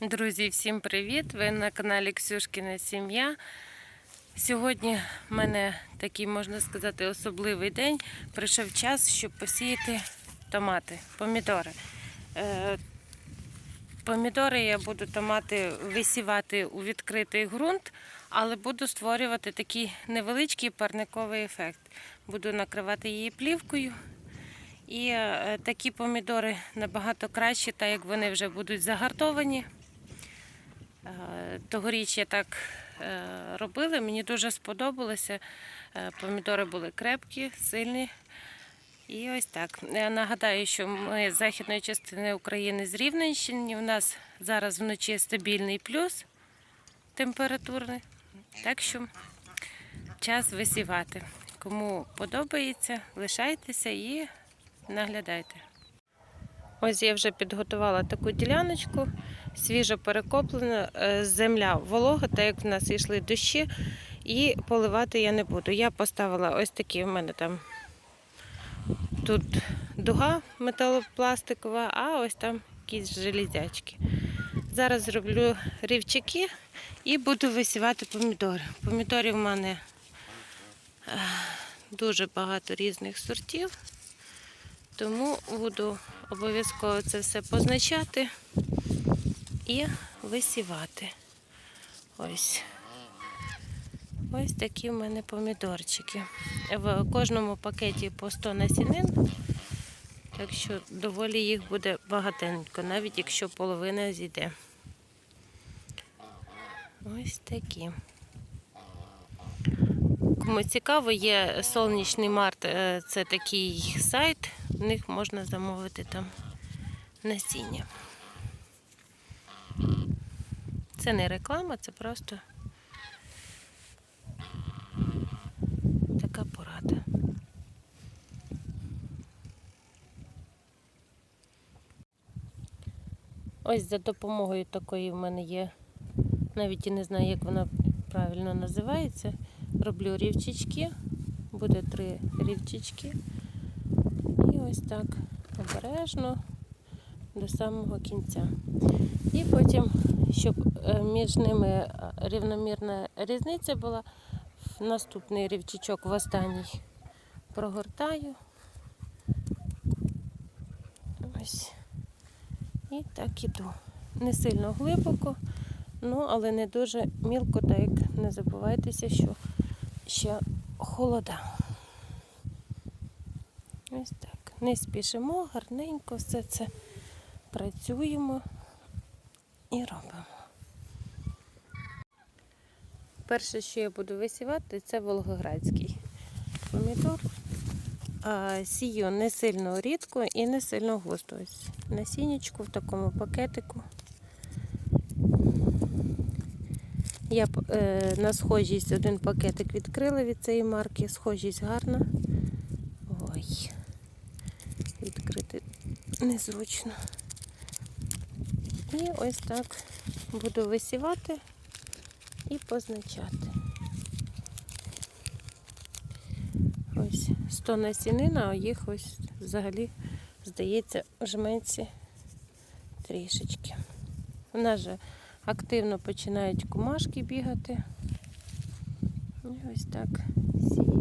Друзі, всім привіт! Ви на каналі Ксюшкіна Сім'я. Сьогодні в мене такий, можна сказати, особливий день. Прийшов час, щоб посіяти томати, помідори. Е, Помідори я буду томати висівати у відкритий ґрунт, але буду створювати такий невеличкий парниковий ефект. Буду накривати її плівкою. І е, такі помідори набагато кращі, так як вони вже будуть загартовані. Е, Тогоріч я так е, робила, мені дуже сподобалося. Е, Помідори були крепкі, сильні. І ось так. Я нагадаю, що ми з західної частини України з Рівненщини. У нас зараз вночі стабільний плюс температурний. Так що час висівати. Кому подобається, лишайтеся і наглядайте. Ось я вже підготувала таку діляночку, свіжо перекоплена, е, земля волога, так як в нас йшли дощі, і поливати я не буду. Я поставила ось такі в мене там тут дуга металопластикова, а ось там якісь железячки. Зараз зроблю рівчаки і буду висівати помідори. Помідорів в мене е, дуже багато різних сортів. Тому буду обов'язково це все позначати і висівати. Ось. Ось такі в мене помідорчики. В кожному пакеті по 100 насінин, так що доволі їх буде багатенько, навіть якщо половина зійде. Ось такі. Кому цікаво, є сонячний март, е, це такий сайт, в них можна замовити там насіння. Це не реклама, це просто така порада. Ось за допомогою такої в мене є, навіть і не знаю, як вона правильно називається. Роблю рівчички, буде три рівчички. І ось так обережно до самого кінця. І потім, щоб між ними е, рівномірна різниця була, наступний рівчичок в останній прогортаю. Ось. І так іду. Не сильно глибоко, ну але не дуже мілко, так як не забувайтеся, що ще холода. Ось так. Не спішимо, гарненько все це працюємо і робимо. Перше, що я буду висівати, це волгоградський помідор. Сію не сильно рідко і не сильно густо. Ось насіннячку в такому пакетику. Я е, на схожість один пакетик відкрила від цієї марки. Схожість гарна. Ой, відкрити незручно. І ось так буду висівати і позначати. Ось 100 насінина, а їх ось взагалі, здається, жменці трішечки. У нас же активно починають кумашки бігати. І ось так сію.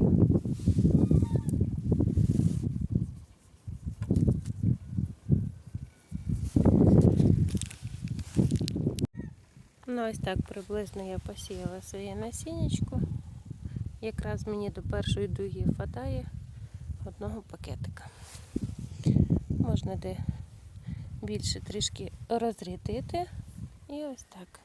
Ну, ось так приблизно я посіяла своє насіннячко. Якраз мені до першої дуги вистачає одного пакетика. Можна де більше трішки розрядити. І ось так.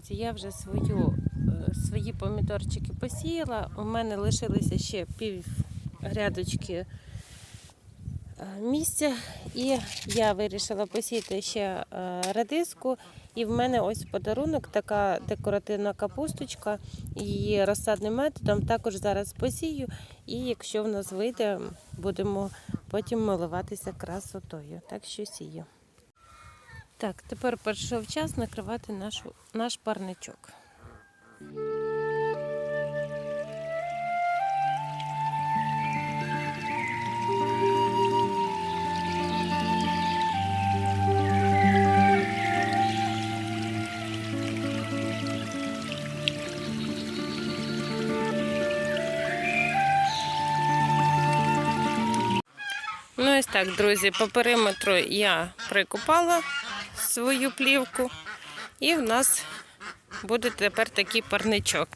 Друзі. Я вже свою, е, свої помідорчики посіяла. У мене лишилося ще пів грядочки е, місця. І я вирішила посіяти ще е, радиску. І в мене ось подарунок така декоративна капусточка. Її розсадним методом також зараз посію. І якщо в нас вийде, будемо потім милуватися красотою. Так що сію. Так, тепер прийшов час накривати нашу, наш парничок. Ну, ось так, друзі, по периметру я прикопала свою плівку, і в нас буде тепер такий парничок.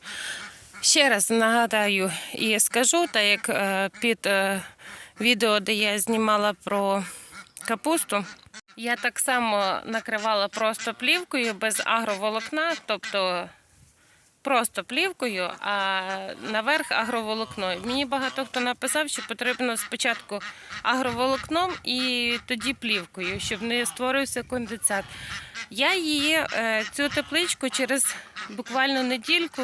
Ще раз нагадаю і скажу, так як е, під е, відео, де я знімала про капусту, я так само накривала просто плівкою без агроволокна, тобто просто плівкою, а наверх агроволокно. Мені багато хто написав, що потрібно спочатку агроволокном і тоді плівкою, щоб не створився конденсат. Я її е, цю тепличку через буквально недільку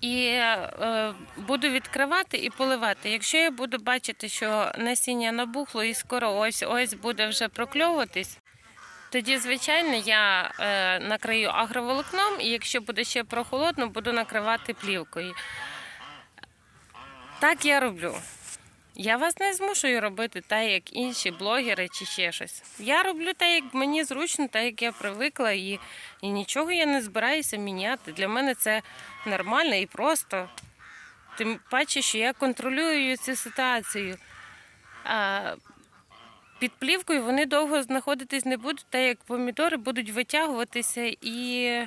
і е, буду відкривати і поливати. Якщо я буду бачити, що насіння набухло і скоро ось ось буде вже прокльовуватись, тоді, звичайно, я е, накрию агроволокном, і якщо буде ще прохолодно, буду накривати плівкою. Так я роблю. Я вас не змушую робити так, як інші блогери чи ще щось. Я роблю так, як мені зручно, так як я привикла, і, і нічого я не збираюся міняти. Для мене це нормально і просто. Тим паче, що я контролюю цю ситуацію. А під плівкою вони довго знаходитись не будуть, так як помідори будуть витягуватися і,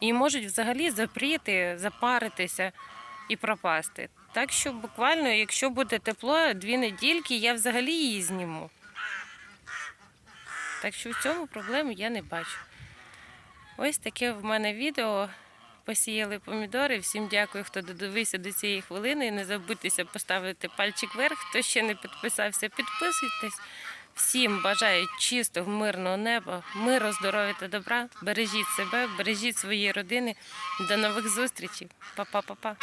і можуть взагалі запріти, запаритися і пропасти. Так що буквально, якщо буде тепло, дві недільки, я взагалі її зніму. Так що в цьому проблеми я не бачу. Ось таке в мене відео. Посіяли помідори. Всім дякую, хто додивився до цієї хвилини. Не забудьтеся поставити пальчик вверх. Хто ще не підписався, підписуйтесь. Всім бажаю чистого, мирного неба, миру, здоров'я та добра. Бережіть себе, бережіть свої родини. До нових зустрічей. Па-па-па-па.